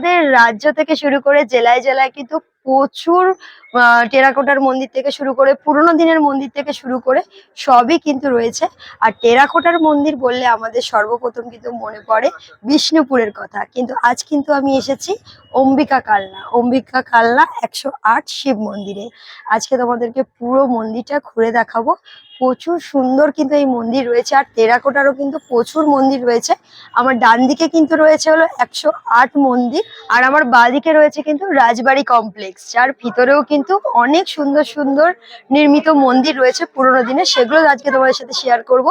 আমাদের রাজ্য থেকে শুরু করে জেলায় জেলায় কিন্তু প্রচুর টেরাকোটার মন্দির থেকে শুরু করে পুরোনো দিনের মন্দির থেকে শুরু করে সবই কিন্তু রয়েছে। আর টেরাকোটার মন্দির বললে আমাদের সর্বপ্রথম কিন্তু মনে পড়ে বিষ্ণুপুরের কথা। কিন্তু আজ কিন্তু আমি এসেছি অম্বিকা কালনা। অম্বিকা কালনা একশো আট শিব মন্দিরে। আজকে তোমাদেরকে পুরো মন্দিরটা ঘুরে দেখাবো। প্রচুর সুন্দর কিন্তু এই মন্দির রয়েছে। আর টেরাকোটারও কিন্তু প্রচুর মন্দির রয়েছে। আমার ডান দিকে কিন্তু রয়েছে হলো একশো আট মন্দির। আর আমার বাঁদিকে রয়েছে কিন্তু রাজবাড়ি কমপ্লেক্স। যার ভিতরেও কিন্তু অনেক সুন্দর সুন্দর নির্মিত মন্দির রয়েছে পুরোনো দিনে। সেগুলো আজকে তোমাদের সাথে শেয়ার করব।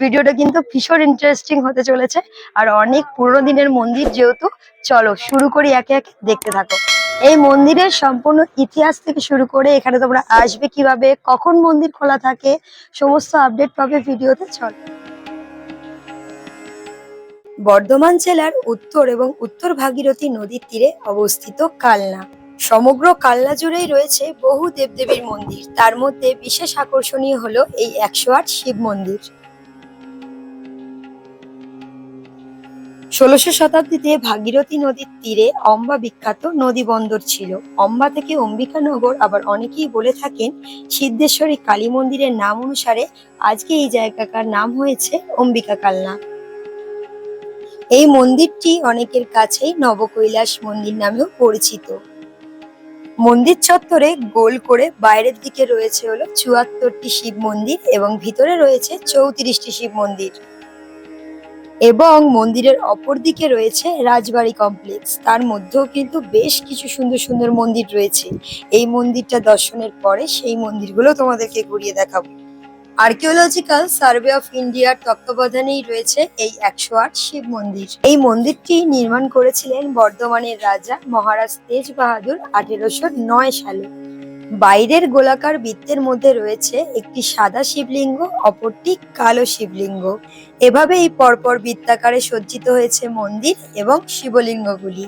ভিডিওটা কিন্তু ভীষণ ইন্টারেস্টিং হতে চলেছে। আর অনেক পুরোনো দিনের মন্দির যেহেতু, চলো শুরু করি একে একে, দেখতে থাকো। এই মন্দিরের সম্পূর্ণ ইতিহাস থেকে শুরু করে এখানে তোমরা আসবে কীভাবে, কখন মন্দির খোলা থাকে, সমস্ত আপডেট পাবে ভিডিওতে, চলো। বর্ধমান জেলার উত্তর এবং উত্তর ভাগীরথী নদীর তীরে অবস্থিত কালনা। সমগ্র কালনা জুড়েই রয়েছে বহু দেবদেবীর মন্দির। তার মধ্যে বিশেষ আকর্ষণীয় হলো এই একশো আট শিব মন্দির। ষোলোশো শতাব্দীতে ভাগীরথী নদীর তীরে অম্বা বিখ্যাত নদী বন্দর ছিল। অম্বা থেকে অম্বিকানগর আবার অনেকেই বলে থাকেন সিদ্ধেশ্বরী কালী মন্দিরের নাম অনুসারে আজকে এই জায়গাকার নাম হয়েছে অম্বিকা কালনা। এই মন্দিরটি অনেকের কাছেই নবকৈলাস মন্দির নামেও পরিচিত। মন্দির চত্বরে গোল করে বাইরের দিকে রয়েছে হলো চুয়াত্তরটি শিব মন্দির এবং ভিতরে রয়েছে চৌত্রিশটি শিব মন্দির। এবং মন্দিরের অপর দিকে রয়েছে রাজবাড়ি কমপ্লেক্স। তার মধ্যেও কিন্তু বেশ কিছু সুন্দর সুন্দর মন্দির রয়েছে। এই মন্দিরটা দর্শনের পরে সেই মন্দিরগুলো তোমাদেরকে ঘুরিয়ে দেখাবো। আর্কিওলজিক্যাল সার্ভে অফ ইন্ডিয়ার তত্ত্বাবধানেই রয়েছে এই একশো আট শিব মন্দির। এই মন্দিরটি নির্মাণ করেছিলেন বর্ধমানের রাজা মহারাজ তেজ বাহাদুর আঠেরোশো নয় সালে। বাইরের গোলাকার বৃত্তের মধ্যে রয়েছে একটি সাদা শিবলিঙ্গ, অপরটি কালো শিবলিঙ্গ। এভাবেই পরপর বৃত্তাকারে সজ্জিত হয়েছে মন্দির এবং শিবলিঙ্গগুলি।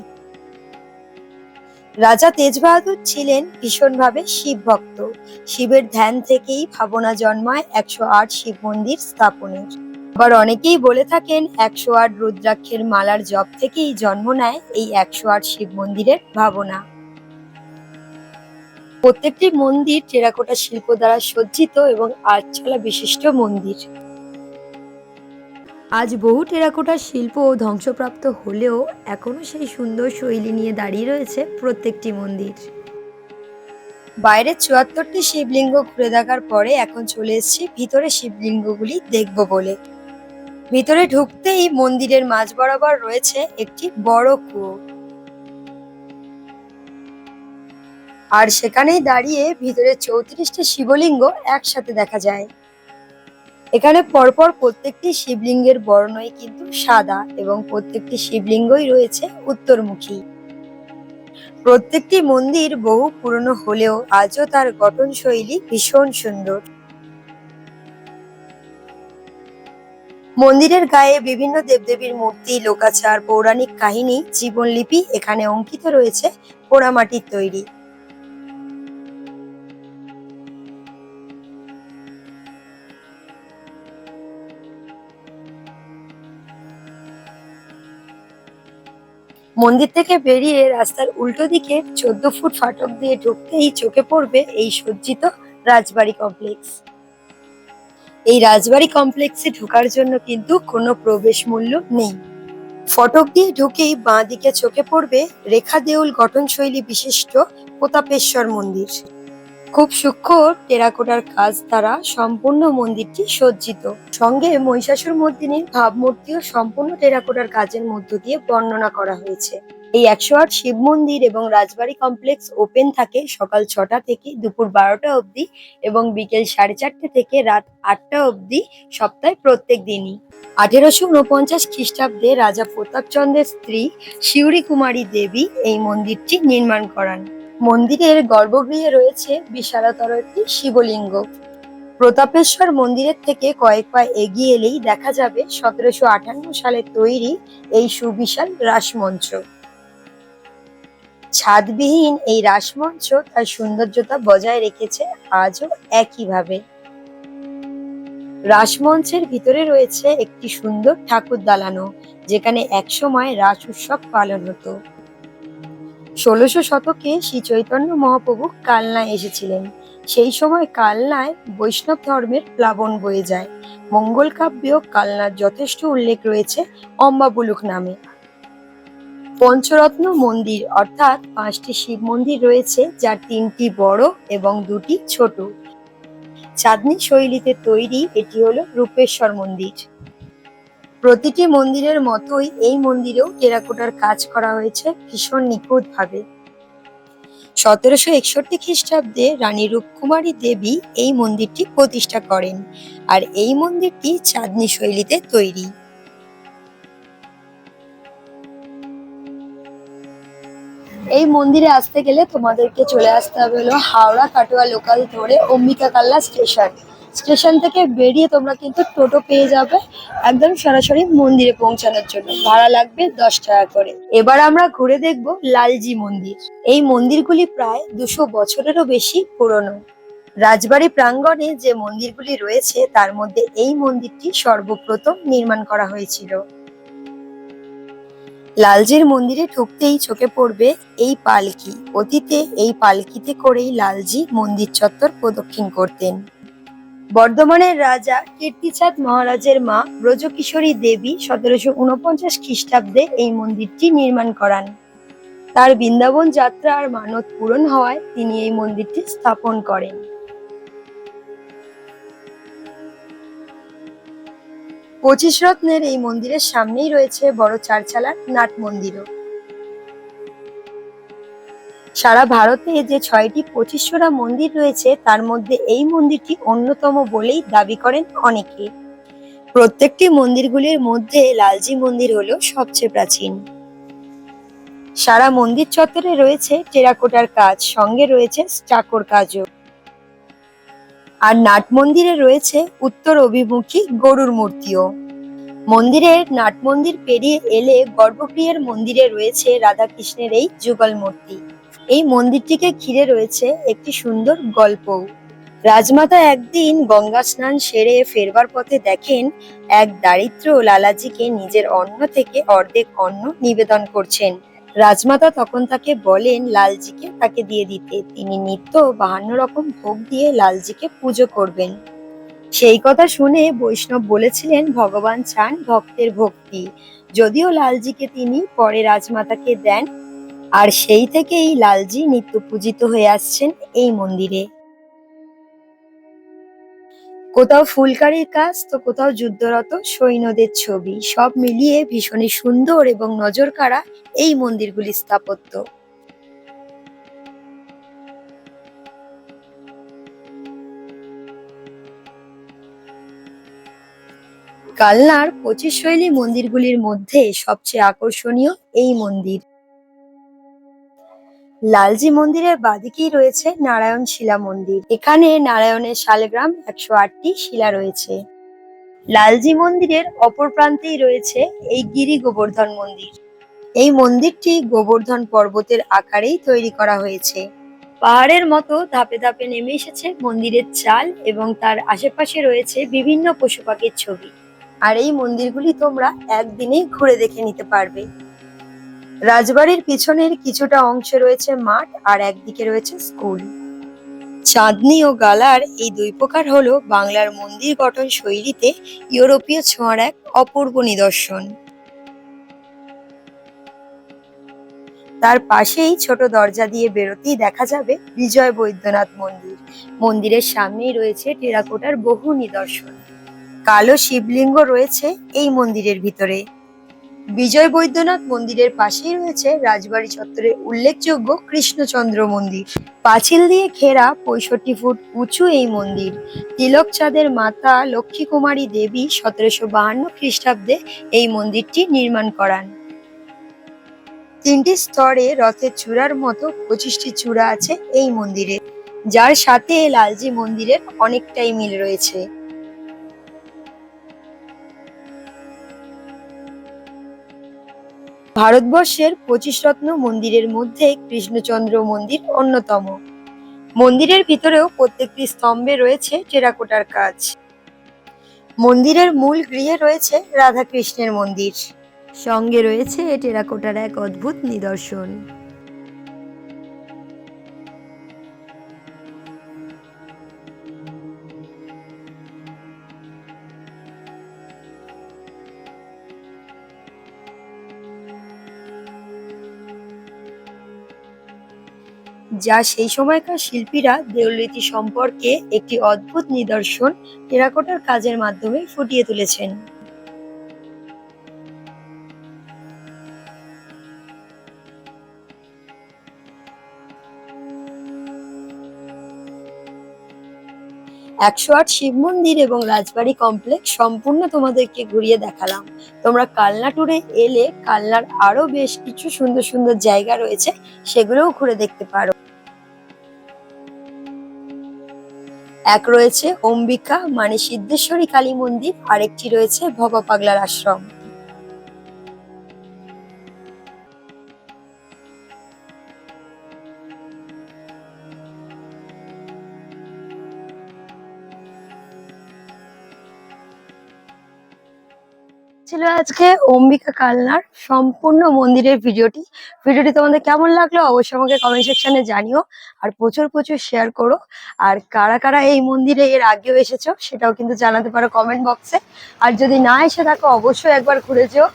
রাজা তেজ বাহাদুর ছিলেন ভীষণভাবে শিব ভক্ত শিবের ধ্যান থেকেই ভাবনা জন্মায় একশো আট শিব মন্দির স্থাপনের। আবার অনেকেই বলে থাকেন একশো আট রুদ্রাক্ষের মালার জপ থেকেই জন্ম নেয় এই একশো আট শিব মন্দিরের ভাবনা। প্রত্যেকটি মন্দির টেরাকোটা শিল্প দ্বারা সজ্জিত এবং আটচালা বিশিষ্ট মন্দির। আজ বহু টেরাকোটার শিল্প ধ্বংসপ্রাপ্ত হলেও এখনও সেই সুন্দর শৈলী নিয়ে দাঁড়িয়ে রয়েছে প্রত্যেকটি মন্দির। বাইরে চুয়াত্তরটি শিবলিঙ্গ ঘুরে দেখার পরে এখন চলে এসেছি ভিতরে শিবলিঙ্গগুলি দেখব বলে। ভিতরে ঢুকতেই মন্দিরের মাঝ বরাবর রয়েছে একটি বড় কুয়ো। আর সেখানেই দাঁড়িয়ে ভিতরে চৌত্রিশটি শিবলিঙ্গ একসাথে দেখা যায়। এখানে পরপর প্রত্যেকটি শিবলিঙ্গের বর্ণই কিন্তু সাদা এবং প্রত্যেকটি শিবলিঙ্গই রয়েছে উত্তরমুখী। প্রত্যেকটি মন্দির বহু পুরনো হলেও আজও তার গঠনশৈলী ভীষণ সুন্দর। মন্দিরের গায়ে বিভিন্ন দেবদেবীর মূর্তি, লোকাচার, পৌরাণিক কাহিনী, জীবনলিপি এখানে অঙ্কিত রয়েছে পোড়ামাটির তৈরি। মন্দির থেকে বেরিয়ে রাস্তার উল্টো দিকে চোদ্দ ফুট ফাটক দিয়ে ঢুকতেই চোখে পড়বে এই সজ্জিত রাজবাড়ি কমপ্লেক্স এই রাজবাড়ি কমপ্লেক্সে ঢোকার জন্য কিন্তু কোনো প্রবেশ মূল্য নেই। ফটক দিয়ে ঢুকেই বাঁ দিকে চোখে পড়বে রেখা দেউল গঠনশৈলী বিশিষ্ট প্রতাপেশ্বর মন্দির। খুব সূক্ষ্ম টেরাকোটার কাজ দ্বারা সম্পূর্ণ মন্দিরটি সজ্জিত। সঙ্গে মহিষাসুর মর্দিনীর ভাবমূর্তিও সম্পূর্ণ টেরাকোটার কাজের মধ্য দিয়ে বর্ণনা করা হয়েছে। এই একশো আট শিব মন্দির এবং রাজবাড়ি কমপ্লেক্স ওপেন থাকে সকাল ছটা থেকে দুপুর বারোটা অবধি এবং বিকেল সাড়ে চারটে থেকে রাত আটটা অবধি সপ্তাহে প্রত্যেক দিনই। আঠেরোশো উনপঞ্চাশ খ্রিস্টাব্দে রাজা প্রতাপচন্দ্রের স্ত্রী শিউরি কুমারী দেবী এই মন্দিরটি নির্মাণ করান। মন্দিরের গর্ভগৃহে রয়েছে বিশালতর একটি শিবলিঙ্গ। প্রতাপেশ্বর মন্দিরের থেকে কয়েক পা এগিয়ে এলেই দেখা যাবে সতেরোশো আটান্ন সালে তৈরি এই সুবিশাল রাসমঞ্চ। ছাদবিহীন এই রাসমঞ্চ তার সৌন্দর্যতা বজায় রেখেছে আজও একইভাবে। রাসমঞ্চের ভিতরে রয়েছে একটি সুন্দর ঠাকুর দালানো, যেখানে একসময় রাস উৎসব পালন হতো। ষোলোশো শতকে শ্রী চৈতন্য মহাপ্রভু কালনায় এসেছিলেন। সেই সময় কালনায় বৈষ্ণব ধর্মের প্লাবন বয়ে যায়। মঙ্গল কাব্য কালনার যথেষ্ট উল্লেখ রয়েছে অম্বাবুলুক নামে। পঞ্চরত্ন মন্দির অর্থাৎ পাঁচটি শিব মন্দির রয়েছে, যার তিনটি বড় এবং দুটি ছোট। চাঁদনি শৈলীতে তৈরি এটি হলো রূপেশ্বর মন্দির। প্রতিটি মন্দিরের মতোই এই মন্দিরেও টেরাকোটার কাজ করা হয়েছে ভীষণ নিখুঁত ভাবে সতেরোশো একষট্টি খ্রিস্টাব্দে রানী রূপকুমারী দেবী এই মন্দিরটি প্রতিষ্ঠা করেন, আর এই মন্দিরটি চাঁদনি শৈলীতে তৈরি। এই মন্দিরে আসতে গেলে তোমাদেরকে চলে আসতে হবে হলো হাওড়া কাটোয়া লোকাল ধরে অম্বিকা কাল্লা স্টেশন স্টেশন থেকে বেরিয়ে তোমরা কিন্তু টোটো পেয়ে যাবে একদম সরাসরি মন্দিরে পৌঁছানোর জন্য। ভাড়া লাগবে দশ টাকা করে। এবার আমরা ঘুরে দেখব লালজি মন্দির। এই মন্দিরগুলি প্রায় দুশো বছরেরও বেশি পুরনো। রাজবাড়ি প্রাঙ্গণে যে মন্দিরগুলি রয়েছে, তার মধ্যে এই মন্দিরটি সর্বপ্রথম নির্মাণ করা হয়েছিল। লালজির মন্দিরে ঢুকতেই চোখে পড়বে এই পালকি। অতীতে এই পালকিতে করেই লালজি মন্দির চত্বর প্রদক্ষিণ করতেন। বর্ধমানের রাজা কীর্তিচাঁদ মহারাজের মা ব্রজকিশোরী দেবী সতেরোশো উনপঞ্চাশ খ্রিস্টাব্দে এই মন্দিরটি নির্মাণ করান। তার বৃন্দাবন যাত্রা আর মানত পূরণ হওয়ায় তিনি এই মন্দিরটি স্থাপন করেন। পঁচিশ রত্নের এই মন্দিরের সামনেই রয়েছে বড় চারচালার নাট মন্দিরও। সারা ভারতে যে ছয়টি পঁচিশশোরা মন্দির রয়েছে, তার মধ্যে এই মন্দিরটি অন্যতম বলেই দাবি করেন অনেকে। প্রত্যেকটি মন্দিরগুলির মধ্যে লালজি মন্দির হলো সবচেয়ে প্রাচীন। সারা মন্দির চত্বরে রয়েছে টেরাকোটার কাজ, সঙ্গে রয়েছে চাকর কাজও। আর নাট মন্দিরে রয়েছে উত্তর অভিমুখী গরুর মূর্তিও। মন্দিরের নাট মন্দির পেরিয়ে এলে গর্ভগৃহের মন্দিরে রয়েছে রাধাকৃষ্ণের এই যুগল মূর্তি। এই মন্দিরটিকে ঘিরে রয়েছে একটি সুন্দর গল্প রাজমাতা একদিন গঙ্গা স্নান সেরে ফেরবার পথে দেখেন এক দারিদ্র লালাজিকে নিজের অন্ন থেকে অর্ধেক অন্ন নিবেদন করছেন। রাজমাতা তখন তাকে বলেন, লালজিকে তাকে দিয়ে দিতে। তিনি নিত্য বাহান্ন রকম ভোগ দিয়ে লালজিকে পুজো করবেন। সেই কথা শুনে বৈষ্ণব বলেছিলেন, ভগবান চান ভক্তের ভক্তি। যদিও লালজিকে তিনি পরে রাজমাতাকে দেন, আর সেই থেকেই লালজি নিত্য পূজিত হয়ে আসছেন এই মন্দিরে। কোথাও ফুলকারির কাজ তো কোথাও যুদ্ধরত সৈন্যদের ছবি। সব মিলিয়ে ভীষণই সুন্দর এবং নজর কাড়া এই মন্দিরগুলি স্থাপত্য। কালনার পঁচিশ শৈলী মন্দিরগুলির মধ্যে সবচেয়ে আকর্ষণীয় এই মন্দির। লালজি মন্দিরের বাদিকেই রয়েছে নারায়ণ শিলা মন্দির। এখানে নারায়ণের শালগ্রাম একশো আটটি শিলা রয়েছে। লালজি মন্দিরের অপর প্রান্তেই রয়েছে এই গিরি গোবর্ধন মন্দির। এই মন্দিরটি গোবর্ধন পর্বতের আকারেই তৈরি করা হয়েছে। পাহাড়ের মতো ধাপে ধাপে নেমে এসেছে মন্দিরের চাল এবং তার আশেপাশে রয়েছে বিভিন্ন পশু পাখির ছবি। আর এই মন্দিরগুলি তোমরা একদিনেই ঘুরে দেখে নিতে পারবে। রাজবাড়ির পিছনের কিছুটা অংশে রয়েছে মাঠ আর একদিকে রয়েছে স্কুল। চাঁদনি ও গালার এই দুই প্রকার হলো বাংলার মন্দির গঠন শৈলীতে ইউরোপীয় ছোঁয়ার এক অপূর্ব নিদর্শন। তার পাশেই ছোট দরজা দিয়ে বেরোতেই দেখা যাবে বিজয় বৈদ্যনাথ মন্দির। মন্দিরের সামনেই রয়েছে টেরাকোটার বহু নিদর্শন। কালো শিবলিঙ্গ রয়েছে এই মন্দিরের ভিতরে। বিজয় বৈদ্যনাথ মন্দিরের পাশেই রয়েছে রাজবাড়ি চত্বরের উল্লেখযোগ্য কৃষ্ণচন্দ্র মন্দির। পাঁচিল দিয়ে ঘেরা পঁয়ষট্টি ফুট উঁচু এই মন্দির। তিলক চাঁদের মাতা লক্ষ্মী কুমারী দেবী সতেরোশো বাহান্ন খ্রিস্টাব্দে এই মন্দিরটি নির্মাণ করান। তিনটি স্তরে রথের চূড়ার মতো পঁচিশটি চূড়া আছে এই মন্দিরে, যার সাথে লালজি মন্দিরের অনেকটাই মিল রয়েছে। ভারতবর্ষের পঁচিশ রত্ন মন্দিরের মধ্যে কৃষ্ণচন্দ্র মন্দির অন্যতম। মন্দিরের ভিতরেও প্রত্যেকটি স্তম্ভে রয়েছে টেরাকোটার কাজ। মন্দিরের মূল গৃহে রয়েছে রাধাকৃষ্ণের মন্দির। সঙ্গে রয়েছে এ টেরাকোটার এক অদ্ভুত নিদর্শন। যা সেই সময়কার শিল্পীরা দেউলরীতি সম্পর্কে একটি অদ্ভুত নিদর্শন টেরাকোটার কাজের মাধ্যমে ফুটিয়ে তুলেছেন। একশো আট শিব মন্দির এবং রাজবাড়ি কমপ্লেক্স সম্পূর্ণ তোমাদেরকে ঘুরিয়ে দেখালাম। তোমরা কালনা ট্যুরে এলে কালনার আরও বেশ কিছু সুন্দর সুন্দর জায়গা রয়েছে, সেগুলোও ঘুরে দেখতে পারো। এক রয়েছে অম্বিকা মানে সিদ্ধেশ্বরী কালী মন্দির আরেকটি রয়েছে ভবা পাগলার আশ্রম। ছিল আজকে অম্বিকা কালনার সম্পূর্ণ মন্দিরের ভিডিওটি। ভিডিওটি তোমাদের কেমন লাগল অবশ্যই আমাকে কমেন্ট সেকশনে জানিও আর প্রচুর প্রচুর শেয়ার করো। আর কারা কারা এই মন্দিরে এর আগেও এসেছ সেটাও কিন্তু জানাতে পারো কমেন্ট বক্সে আর যদি না এসে থাকো অবশ্যই একবার ঘুরে যেও।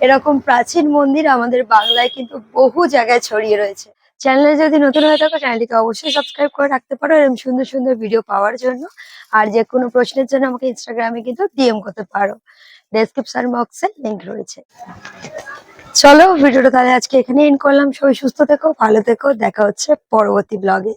এরকম প্রাচীন মন্দির আমাদের বাংলায় কিন্তু বহু জায়গায় ছড়িয়ে রয়েছে। চ্যানেলে যদি নতুন হয়ে থাকো চ্যানেলটিকে অবশ্যই সাবস্ক্রাইব করে রাখতে পারো এরকম সুন্দর সুন্দর ভিডিও পাওয়ার জন্য। আর যে কোনো প্রশ্নের জন্য আমাকে ইনস্টাগ্রামে কিন্তু ডিএম করতে পারো। ডেসক্রিপশন বক্সে লিঙ্ক রয়েছে। চলো ভিডিওটা তাহলে আজকে এখানে এন্ড করলাম। সবাই সুস্থ থেকো, ভালো থেকো, দেখা হচ্ছে পরবর্তী ব্লগে